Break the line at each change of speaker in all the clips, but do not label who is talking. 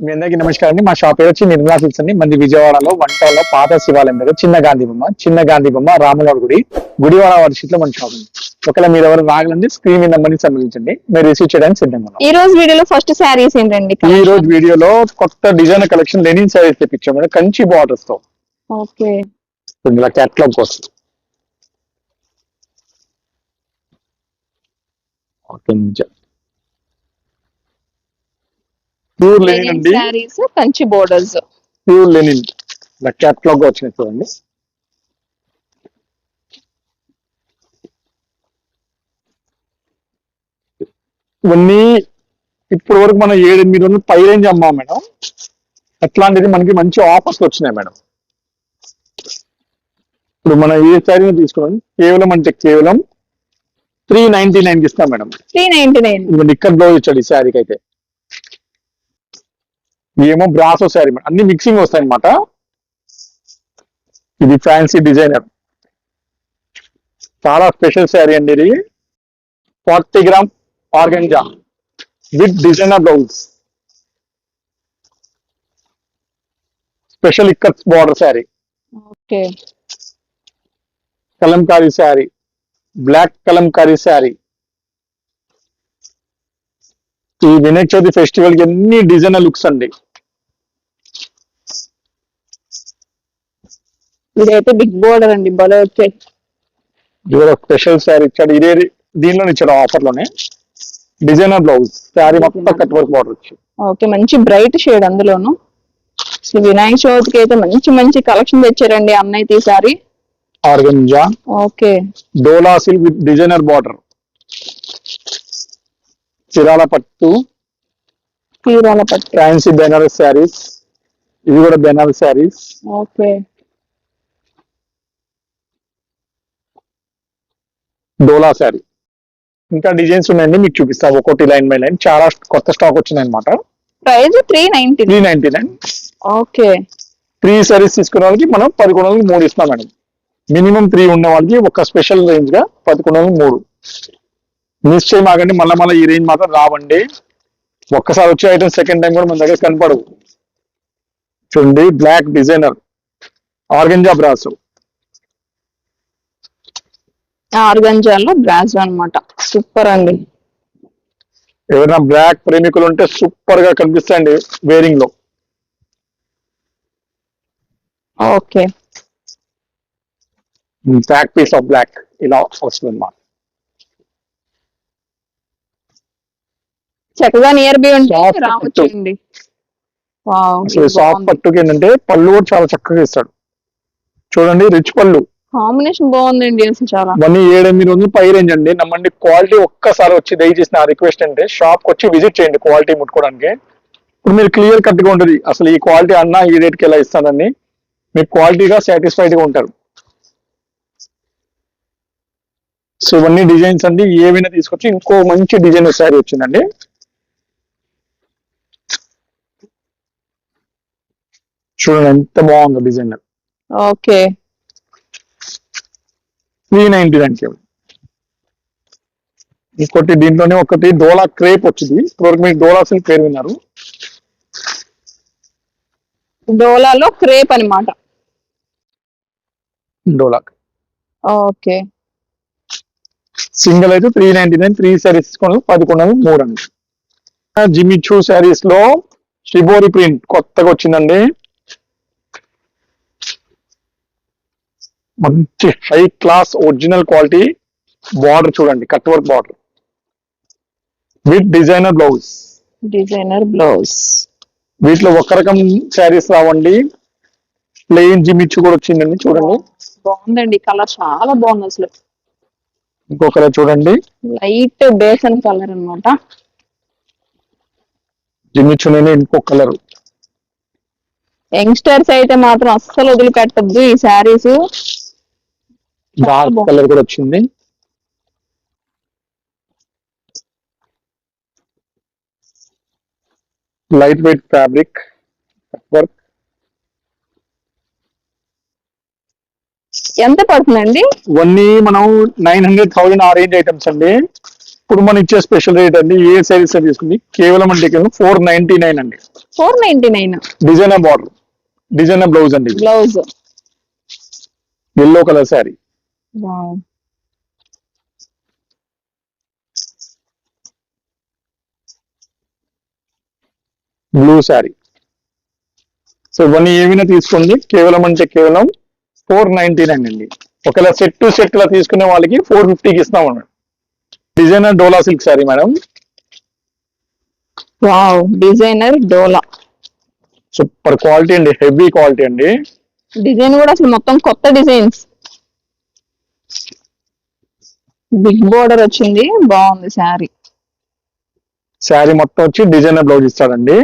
మీ అందరికీ నమస్కారం అండి. మా షాప్ పేరు వచ్చి నిర్మలా సిల్క్స్ అండి. మంది విజయవాడలో వంటలో పాత శివాలయం దగ్గర చిన్న గాంధీ బొమ్మ చిన్న గాంధీ బొమ్మ రాములవారి గుడి గుడివాడ వర్షిట్లో మన షాప్ ఉంది ఒకవేళ మీరు ఎవరు రాగలండి స్క్రీన్ మీద నెంబర్ని సంబంధించండి మీరు రిసీవ్ చేయడానికి సిద్ధంగా
ఈ రోజు వీడియోలో ఫస్ట్ శారీస్ ఏంటండి
ఈ రోజు వీడియోలో కొత్త డిజైన్ కలెక్షన్ లెనిన్ సారీస్ తెప్పించాం మేడం కంచి బార్డర్స్తో.
ఓకే.
ఇలా క్యాట్లాగ్ కోసం. ఓకే ప్యూర్ లెనిన్ అండి.
Saris Kanchi borders
pure linen ఇలా క్యాట్లాగ్ వచ్చినాయి చూడండి. ఇవన్నీ ఇప్పటి వరకు మనం ఏడు ఎనిమిది వందలు పై రేంజ్ అమ్మాం మేడం. అట్లాంటిది మనకి మంచి ఆఫర్స్ వచ్చినాయి మేడం. ఇప్పుడు మనం ఏ శారీ తీసుకున్నాం కేవలం అంటే కేవలం త్రీ నైన్టీ నైన్కి ఇస్తాం మేడం.
త్రీ నైన్టీ నైన్
ఇక్కడ బ్లౌజ్ ఇచ్చాడు ఈ శారీకి అయితే. ఏమో బ్రాసో శారీ అన్ని మిక్సింగ్ వస్తాయి అనమాట ఇది ఫ్యాన్సీ డిజైనర్ చాలా స్పెషల్ శారీ అండి ఇది. Forty gram organza with designer blouse special ikat border sari Kalamkari sari black Kalamkari sari ఈ వినాయక చవితి ఫెస్టివల్కి ఎన్ని డిజైనర్ లుక్స్ అండి.
ఇదైతే బిగ్ బోర్డర్ అండి భలే వచ్చాయి.
ఇది కూడా స్పెషల్ శారీ ఇచ్చాడు. ఇదే దీనిలో ఇచ్చాడు ఆఫర్లోనే డిజైనర్ బ్లౌజ్. శారీ మొత్తం కట్ వర్క్ బార్డర్ వచ్చి.
ఓకే మంచి బ్రైట్ షేడ్ అందులోను. వినాయక చవితికి అయితే మంచి మంచి కలెక్షన్ తెచ్చారండి అన్నయ్య ఈ sorry
organza.
Okay.
Dola silk with designer border. Chirala పట్టు.
తీరాల పట్టు.
ఫ్యాన్సీ బెనారస్ శారీస్. ఇవి కూడా బెనారస్ శారీస్.
ఓకే.
డోలా శారీ. ఇంకా డిజైన్స్ ఉన్నాయండి మీకు చూపిస్తా. ఒక్కొక్కటి లైన్ బై లైన్. చాలా కొత్త స్టాక్ వచ్చినాయి అనమాట
price three ninety
three ninety nine.
Okay.
Three saris తీసుకునే వాళ్ళకి మనం పదకొండు వందలకి మూడు ఇస్తాం మేడం మినిమం త్రీ ఉన్న వాళ్ళకి ఒక స్పెషల్ రేంజ్గా పదకొండు వందలకి మూడు. మిస్ చేయమాకండి మళ్ళీ మళ్ళీ ఈ రేంజ్ మాత్రం రావండి. ఒక్కసారి వచ్చే ఐటమ్ సెకండ్ టైం కూడా మన దగ్గర కనపడవు. చూడండి బ్లాక్ డిజైనర్ ఆర్గంజా బ్రాస్.
ఆర్గంజాలో బ్రాజ్ అన్నమాట. సూపర్ అండి.
ఎవరైనా బ్లాక్ ప్రేమికులు ఉంటే సూపర్గా కనిపిస్తాయండి వేరింగ్లో
okay
black piece of black. ఇలా వస్తుంది అన్నమాట
చక్కగా నియర్ బై ఉంటే
Soft
రావచ్చండి. వావ్,
అసలు
ఇది
సాఫ్ట్. పట్టుకి ఏంటంటే పళ్ళు కూడా చాలా చక్కగా ఇస్తాడు. చూడండి రిచ్ పళ్ళు.
కాంబినేషన్ బాగుందండి అసలు చాలా.
ఇవన్నీ ఏడెనిమిది వందలు పై రేంజ్ అండి. నమ్మండి క్వాలిటీ ఒక్కసారి వచ్చి దయచేసి నా రిక్వెస్ట్ అంటే షాప్కి వచ్చి విజిట్ చేయండి క్వాలిటీ ముట్టుకోవడానికి. ఇప్పుడు మీరు క్లియర్ కట్గా ఉంటుంది అసలు ఈ క్వాలిటీ అన్నా ఈ రేట్కి ఎలా ఇస్తానని. మీరు క్వాలిటీగా సాటిస్ఫైడ్గా ఉంటారు. సో ఇవన్నీ డిజైన్స్ అండి. ఏవైనా తీసుకొచ్చి ఇంకో మంచి డిజైన్ శారీ వచ్చిందండి. చూడండి ఎంత బాగుందో design.
Okay.
Three ninety nine కేవలం ఇంకోటి దీంట్లోనే ఒకటి డోలా క్రేప్ వచ్చింది. ఇప్పటివరకు మీరు డోలా సిల్క్ పేరు విన్నారు.
డోలాలో క్రేప్ అన్నమాట.
డోలా.
ఓకే.
సింగిల్ అయితే three ninety nine three saris తీసుకోండి పదకొండు వందలు మూడు అండి. జిమిచూ శారీస్లో షిబోరి ప్రింట్ కొత్తగా వచ్చిందండి. మంచి high class original quality border చూడండి cut work border with designer blouse
designer blouse
వీటిలో ఒక రకం శారీస్ రావండి. ప్లెయిన్ జిమిచ్చు కూడా వచ్చిందండి చూడండి.
బాగుందండి కలర్ చాలా బాగుంది అసలు.
ఇంకో కలర్ చూడండి.
లైట్ బేసన్ కలర్ అన్నమాట.
జిమ్మి చున్నీ ఇంకో కలర్
యంగ్స్టర్స్ అయితే మాత్రం అస్సలు వదిలిపెట్టద్దు ఈ శారీస్
డార్క్. కలర్ కూడా వచ్చింది. లైట్ వెయిట్ ఫ్యాబ్రిక్ వర్క్
ఎంత పడుతుందండి?
ఇవన్నీ మనం నైన్ హండ్రెడ్ థౌసండ్ ఆ రేంజ్ ఐటమ్స్ అండి. ఇప్పుడు మనం ఇచ్చే స్పెషల్ రేట్ అండి ఏ సైజ్ తీసుకుంది. కేవలం అంటే ఫోర్ నైన్టీ నైన్ అండి.
Four ninety nine
designer border designer blouse అండి
blouse
yellow colour sari blue sari so ఇవన్నీ ఏమైనా తీసుకోండి. కేవలం అంటే కేవలం ఫోర్ నైన్టీ నైన్ అండి. ఒకవేళ సెట్ టు సెట్ లా తీసుకునే వాళ్ళకి ఫోర్ ఫిఫ్టీకి ఇస్తాం అన్నాడు designer Dola silk sari madam
wow designer Dola
super quality అండి హెవీ క్వాలిటీ అండి.
డిజైన్ కూడా అసలు మొత్తం కొత్త డిజైన్స్ బిగ్ బోర్డర్ వచ్చింది బాగుంది శారీ.
శారీ మొత్తం వచ్చి డిజైనర్ బ్లౌజ్ ఇస్తాడండి.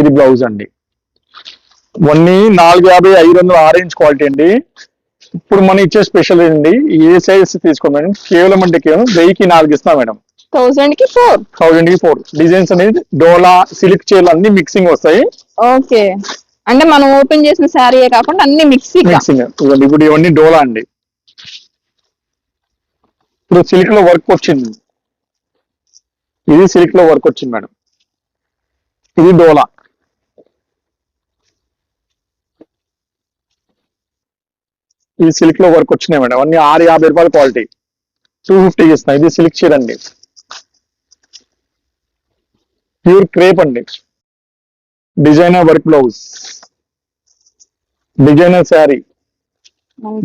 ఇది బ్లౌజ్ అండి. ఇవన్నీ నాలుగు యాభై ఐదు వందల ఆరెంజ్ క్వాలిటీ అండి. ఇప్పుడు మనం ఇచ్చే స్పెషల్ అండి ఏ సైజ్ తీసుకోండి కేవలం అంటే కేవలం వెయ్యికి నాలుగు ఇస్తాం మేడం.
థౌసండ్కి ఫోర్.
థౌజండ్కి ఫోర్. డిజైన్స్ అనేది డోలా సిల్క్ చీరలు అన్ని మిక్సింగ్ వస్తాయి.
ఓకే. అంటే మనం ఓపెన్ చేసిన శారీయే కాకుండా అన్ని మిక్సీగా.
ఇప్పుడు ఇవన్నీ డోలా అండి. ఇప్పుడు సిల్క్లో వర్క్ వచ్చింది. ఇది సిల్క్లో వర్క్ వచ్చింది మేడం ఇది డోలా. ఇది సిల్క్లో వర్క్ వచ్చినాయి మేడం అన్ని ఆరు యాభై రూపాయల క్వాలిటీ టూ ఫిఫ్టీకి ఇస్తున్నాయి ఇది సిల్క్ చీర అండి. ప్యూర్ క్రేప్ అండి. Designer work blouse designer sari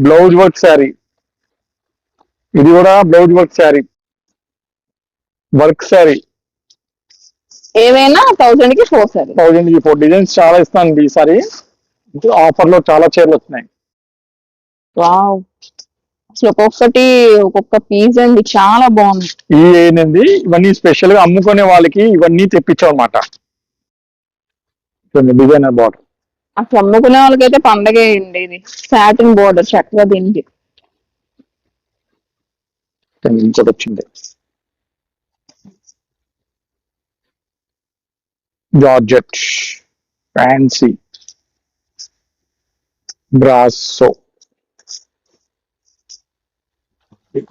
blouse work sari ఇది కూడా blouse work sari. Work sari.
ఏవైనా థౌసండ్కి ఫోర్ శారీ.
థౌజండ్కి ఫోర్ డిజైన్స్ చాలా ఇస్తాను ఈసారి ఆఫర్లో చాలా చీరలు వస్తున్నాయి.
వావ్. అసలు ఒక్కొక్కటి ఒక్కొక్క పీస్ అండి. చాలా బాగుంది.
ఈ ఏంటండి? ఇవన్నీ స్పెషల్గా అమ్ముకునే వాళ్ళకి ఇవన్నీ తెప్పించాం అనమాట డిజైనర్ బార్డర్
అసలు అమ్ముకునే వాళ్ళకైతే పండగే అండి ఇది. సాటిన్ బోర్డర్ చక్కగా దీనికి.
వచ్చింది. Georgette fancy brasso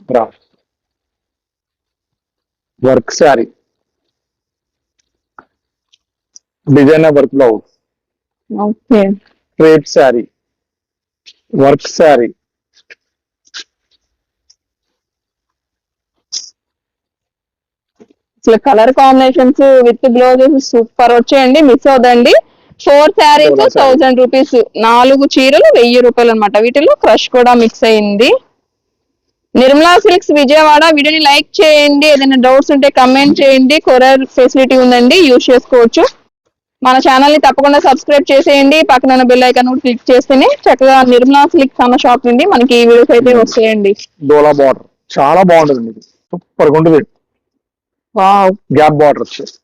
brass work sari designer work blouse
okay
crepe sari work sari
అసలు colour combinations with blouses super వచ్చాయండి. మిస్ అవుదండి. ఫోర్ శారీస్. థౌసండ్ రూపీస్ నాలుగు చీరలు వెయ్యి రూపాయలు అనమాట వీటిలో క్రష్ కూడా మిక్స్ అయింది. నిర్మలా సిల్క్స్ విజయవాడ. వీడియోని లైక్ చేయండి. ఏదైనా డౌట్స్ ఉంటే కమెంట్ చేయండి. కొరియర్ ఫెసిలిటీ ఉందండి. యూజ్ చేసుకోవచ్చు. మన ఛానల్ని తప్పకుండా సబ్స్క్రైబ్ చేసేయండి. పక్కన ఉన్న బెల్ ఐకాన్ కూడా క్లిక్ చేస్తేనే చక్కగా నిర్మలా సిల్క్స్ అన్న షాప్ నుండి మనకి ఈ వీడియోస్ అయితే వస్తాయండి.
డోలా బార్డర్ చాలా బాగుంటుంది సూపర్ ఉంటుంది. గ్యాప్ బార్డర్ వచ్చేసి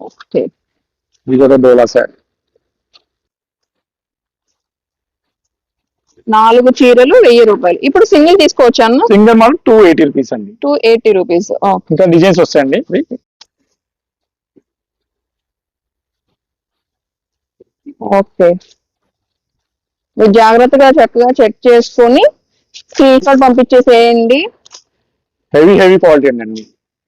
ఓకే
ఇది కూడా డోలా శారీ
నాలుగు చీరలు వెయ్యి రూపాయలు. ఇప్పుడు సింగిల్ తీసుకోవచ్చు అన్న?
సింగల్ మాల్ టూ ఎయిటీ రూపీస్ అండి.
టూ ఎయిటీ రూపీస్
ఇంకా డిజైన్స్ వస్తాయండి.
ఓకే మీరు జాగ్రత్తగా చక్కగా చెక్ చేసుకొని స్క్రీన్ షాట్ పంపించేసేయండి.
హెవీ హెవీ క్వాలిటీ అండి అన్ని.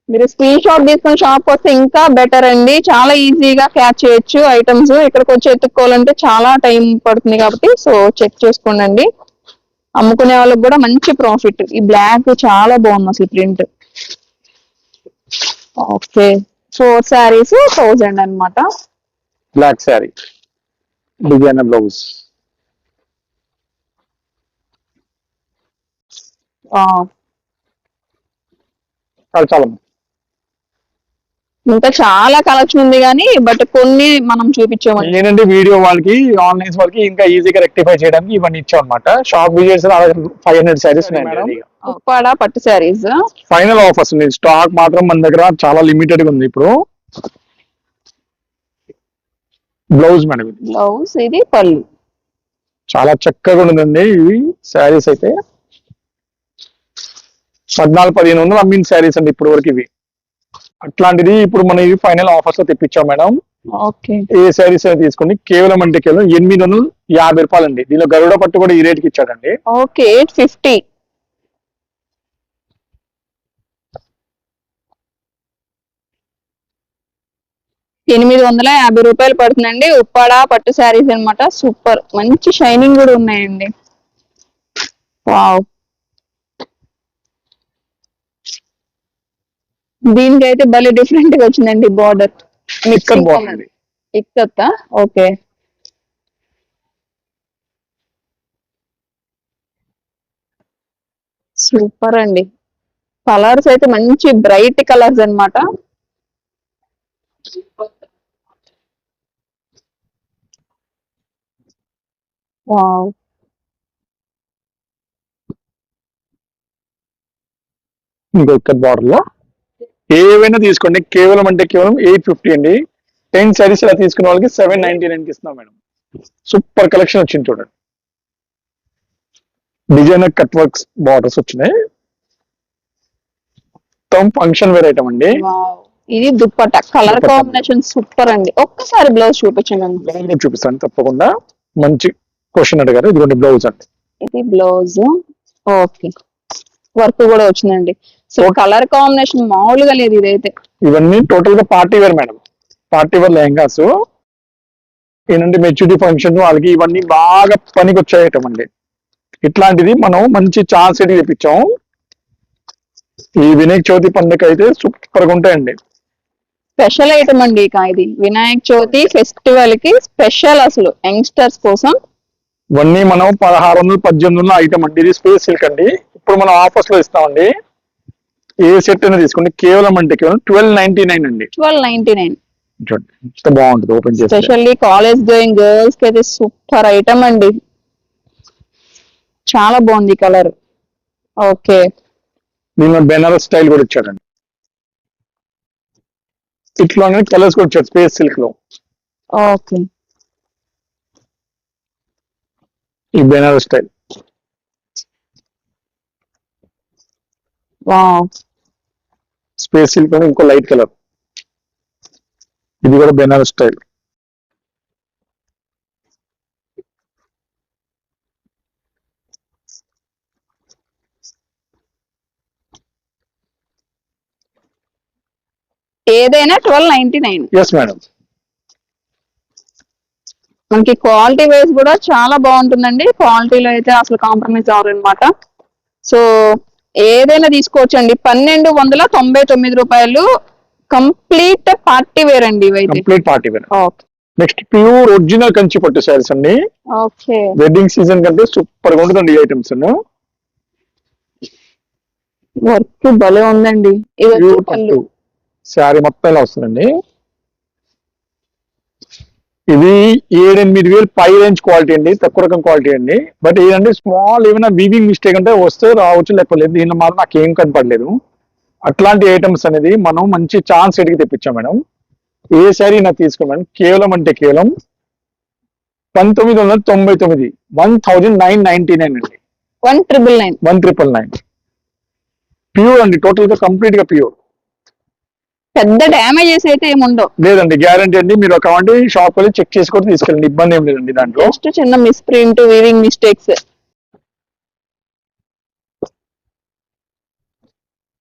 మీరు స్క్రీన్ షాట్ తీసుకొని షాప్ వస్తే ఇంకా బెటర్ అండి. చాలా ఈజీగా క్యాచ్ చేయొచ్చు ఐటమ్స్ ఇక్కడికి వచ్చి ఎత్తుక్కోవాలంటే చాలా టైం పడుతుంది కాబట్టి సో చెక్ చేసుకోండి అమ్ముకునే వాళ్ళకి కూడా మంచి ప్రాఫిట్ ఈ బ్లాక్ చాలా బాగుంది అసలు print okay four saris thousand అన్నమాట.
బ్లాక్ శారీ డిజైనర్ బ్లౌజ్ చాలా
ఇంకా చాలా కలెక్షన్ ఉంది కానీ బట్ కొన్ని మనం చూపించామండి
ఏంటంటే వీడియో వాళ్ళకి ఆన్లైన్ వాళ్ళకి ఇంకా ఈజీగా రెక్టిఫై చేయడానికి ఇవన్నీ ఇచ్చాం అనమాట shop visits five hundred saris ఉన్నాయి
ఉప్పాడ పట్టు శారీస్
ఫైనల్ ఆఫర్స్ ఉంది స్టాక్ మాత్రం మన దగ్గర చాలా లిమిటెడ్గా ఉంది ఇప్పుడు. బ్లౌజ్ మేడం
బ్లౌజ్ ఇది పళ్ళు.
చాలా చక్కగా ఉందండి ఇవి శారీస్ అయితే. పద్నాలుగు పదిహేను వందలు అమ్మిన శారీస్ అండి ఇప్పుడు వరకు ఇవి. అట్లాంటిది ఇప్పుడు మనం ఇవి ఫైనల్ ఆఫర్స్లో తెప్పించాం మేడం.
ఓకే.
ఏ శారీస్ అయినా తీసుకోండి. కేవలం అంటే కేవలం ఎనిమిది వందలు యాభై రూపాయలు అండి దీనిలో గరుడ పట్టు కూడా ఈ రేట్కి ఇచ్చాడండి.
Okay eight fifty. ఎనిమిది వందల యాభై రూపాయలు పడుతుందండి. ఉప్పాడ పట్టు శారీస్ అన్నమాట. సూపర్. మంచి షైనింగ్ కూడా ఉన్నాయండి. వావ్. దీనికైతే భలే డిఫరెంట్గా వచ్చిందండి బార్డర్
బాగుంది
ఇక్కత్తా ఓకే. సూపర్ అండి. కలర్స్ అయితే మంచి బ్రైట్ కలర్స్ అన్నమాట. వావ్
ఇంకొక బార్డర్లో? ఏవైనా తీసుకోండి. కేవలం అంటే కేవలం ఎయిట్ ఫిఫ్టీ అండి. టెన్ సారీస్ ఇలా తీసుకున్న వాళ్ళకి సెవెన్ నైన్టీ నైన్కి ఇస్తున్నాం మేడం. సూపర్ కలెక్షన్ వచ్చింది చూడండి. డిజైనర్ కట్ వర్క్స్ బార్డర్స్ వచ్చినాయి. మొత్తం ఫంక్షన్ వేర్ ఐటమ్ అండి.
ఇది దుప్పట కలర్. కాంబినేషన్ సూపర్ అండి. ఒక్కసారి బ్లౌజ్ చూపించండి
చూపిస్తాను తప్పకుండా. మంచి క్వశ్చన్ అడిగారు. ఇదిగోండి బ్లౌజ్ అండి.
ఇది బ్లౌజ్. ఓకే. వర్క్ కూడా వచ్చిందండి. సో కలర్ కాంబినేషన్ మామూలుగా లేదు ఇదైతే.
ఇవన్నీ టోటల్గా party wear madam. Party wear lehengas. ఏంటంటే మెచ్యూరిటీ ఫంక్షన్ వాళ్ళకి ఇవన్నీ బాగా పనికి వచ్చే ఐటమ్ అండి. ఇట్లాంటిది మనం మంచి ఛాన్స్ అయితే తెప్పించాం. ఈ వినాయక చవితి పండుగ అయితే సూపర్గా ఉంటాయండి.
స్పెషల్ ఐటమ్ అండి ఇక ఇది. వినాయక చవితి ఫెస్టివల్కి స్పెషల్ అసలు యంగ్స్టర్స్ కోసం.
ఇవన్నీ మనం పదహారు వందలు పద్దెనిమిది వందల ఐటమ్ అండి. ఇది స్పేస్ సిల్క్ అండి. ఇప్పుడు మనం ఆఫర్స్లో ఇస్తామండి. ఏ సెట్ అయినా తీసుకోండి. కేవలం అంటే కేవలం ట్వెల్వ్ నైన్టీ నైన్ అండి.
Twelve ninety nine.
చూడండి బాగుంటుంది ఓపెన్ చేస్తే.
స్పెషల్లీ కాలేజ్ గోయింగ్ గర్ల్స్కి అయితే సూపర్ ఐటమ్ అండి. చాలా బాగుంది కలర్ ఓకే
దీనిలో బెనారస్ స్టైల్ కూడా ఇచ్చాడండి ఇట్లానే కలర్స్ కూడా ఇచ్చాడు స్పేస్ సిల్క్లో.
ఓకే
ఈ బెనారస్ స్టైల్
వావ్
స్పేస్ సిల్క్లో ఇంకో లైట్ కలర్. ఇది కూడా బెనారస్ స్టైల్.
ఏదైనా twelve ninety nine.
Yes madam
మనకి క్వాలిటీ వైజ్ కూడా చాలా బాగుంటుందండి. క్వాలిటీలో అయితే అసలు కాంప్రమైజ్ అవ్వరు అనమాట సో ఏదైనా తీసుకోవచ్చండి. పన్నెండు వందల తొంభై తొమ్మిది రూపాయలు కంప్లీట్ పార్టీ వేర్ అండి ఇవైతే.
Complete party wear. Next pure original Kanchi pattu sarees అండి.
ఓకే.
వెడ్డింగ్ సీజన్ కంటే సూపర్గా ఉంటుందండి ఈ ఐటమ్స్.
వర్క్ భలే ఉందండి. ఇది వచ్చి
ప్యూర్
పళ్ళు.
పట్టు శారీ మొత్తం ఇలా వస్తుందండి. ఇది ఏడెనిమిది వేలు పై రేంజ్ క్వాలిటీ అండి తక్కువ రకం క్వాలిటీ అండి. బట్ ఏంటంటే స్మాల్ ఏమైనా వీవింగ్ మిస్టేక్ అంటే వస్తే రావచ్చు లేకపోలేదు. దీనిలో మాత్రం నాకు ఏం కనపడలేదు. అట్లాంటి ఐటమ్స్ అనేది మనం మంచి ఛాన్స్ ఎడికి తెప్పించాం మేడం. ఏ శారీ నాకు తీసుకో మేడం. కేవలం అంటే కేవలం పంతొమ్మిది వందల తొంభై తొమ్మిది one thousand nine ninety nine అండి.
One triple nine.
One triple nine. Pure అండి టోటల్గా కంప్లీట్గా ప్యూర్
పెద్ద డ్యామేజెస్ అయితే ఏమి ఉండవు
లేదండి గ్యారంటీ అండి. మీరు ఒక వంటి షాప్ వెళ్ళి చెక్ చేసి కూడా తీసుకెళ్ళండి. ఇబ్బంది ఏం లేదండి దాంట్లో.
జస్ట్ చిన్న మిస్ ప్రింట్ వీవింగ్ మిస్టేక్స్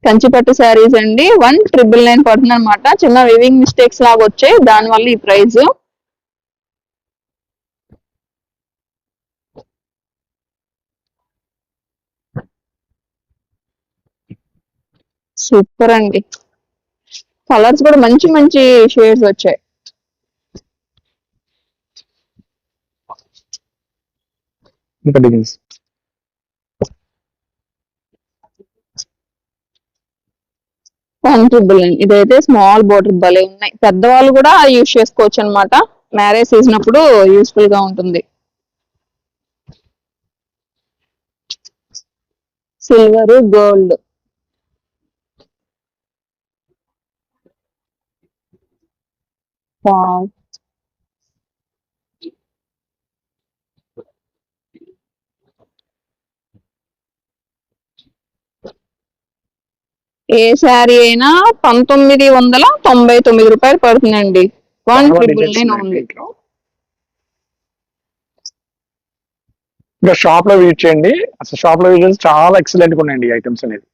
కంచిపట్టు శారీస్ అండి. వన్ ట్రిపుల్ నైన్ పడుతుంది అనమాట చిన్న వివింగ్ మిస్టేక్స్ లాగా వచ్చాయి. దాని వల్ల ఈ ప్రైస్ సూపర్ అండి. కలర్స్ కూడా మంచి మంచి షేడ్స్ వచ్చాయి.
ఇంకా డిజైన్స్.
ఇదైతే స్మాల్ బోర్డర్ భలే ఉన్నాయి. పెద్దవాళ్ళు కూడా యూజ్ చేసుకోవచ్చు అనమాట మ్యారేజ్ సీజన్ అప్పుడు యూస్ఫుల్గా ఉంటుంది. సిల్వర్ గోల్డ్ ఏ శారీ అయినా పంతొమ్మిది వందల తొంభై తొమ్మిది రూపాయలు పడుతుందండి. One triple nine only.
ఇంకా షాప్లో విజిట్ చేయండి. అసలు షాప్లో విజిట్ చాలా ఎక్సలెంట్గా ఉన్నాయండి ఐటమ్స్ అనేది